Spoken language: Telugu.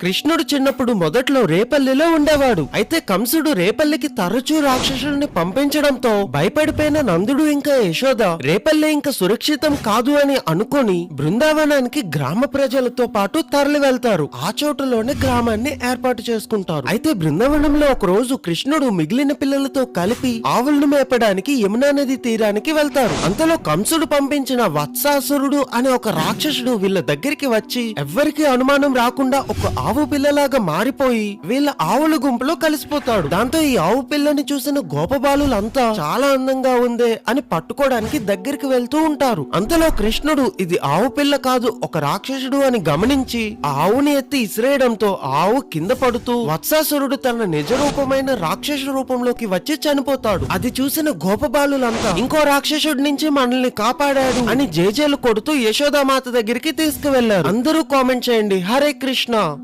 కృష్ణుడు చిన్నప్పుడు మొదట్లో రేపల్లిలో ఉండేవాడు. అయితే కంసుడు రేపల్లికి తరచూ రాక్షసుల్ని పంపించడంతో భయపడిపోయిన నందుడు ఇంకా యశోద రేపల్లి ఇంకా సురక్షితం కాదు అని అనుకొని బృందావనానికి గ్రామ ప్రజలతో పాటు తరలి వెళ్తారు. ఆ చోటులోనే గ్రామాన్ని ఏర్పాటు చేసుకుంటారు. అయితే బృందావనంలో ఒక రోజు కృష్ణుడు మిగిలిన పిల్లలతో కలిపి ఆవులను మేపడానికి యమునా నది తీరానికి వెళ్తారు. అంతలో కంసుడు పంపించిన వత్సాసురుడు అనే ఒక రాక్షసుడు వీళ్ళ దగ్గరికి వచ్చి ఎవ్వరికి అనుమానం రాకుండా ఒక ఆవు పిల్లలాగా మారిపోయి వీళ్ళ ఆవుల గుంపులో కలిసిపోతాడు. దాంతో ఈ ఆవు పిల్లని చూసిన గోపబాలులంతా చాలా అందంగా ఉందే అని పట్టుకోవడానికి దగ్గరికి వెళ్తూ ఉంటారు. అంతలో కృష్ణుడు ఇది ఆవు పిల్ల కాదు ఒక రాక్షసుడు అని గమనించి ఆ ఆవుని ఎత్తి ఇసిరేయడంతో ఆవు కింద పడుతూ వత్సాసురుడు తన నిజ రూపమైన రాక్షసు రూపంలోకి వచ్చి చనిపోతాడు. అది చూసిన గోపబాలులంతా ఇంకో రాక్షసుడి నుంచి మనల్ని కాపాడాడు అని జేజేలు కొడుతూ యశోదామాత దగ్గరికి తీసుకువెళ్ళారు అందరూ కామెంట్ చేయండి. హరే కృష్ణ!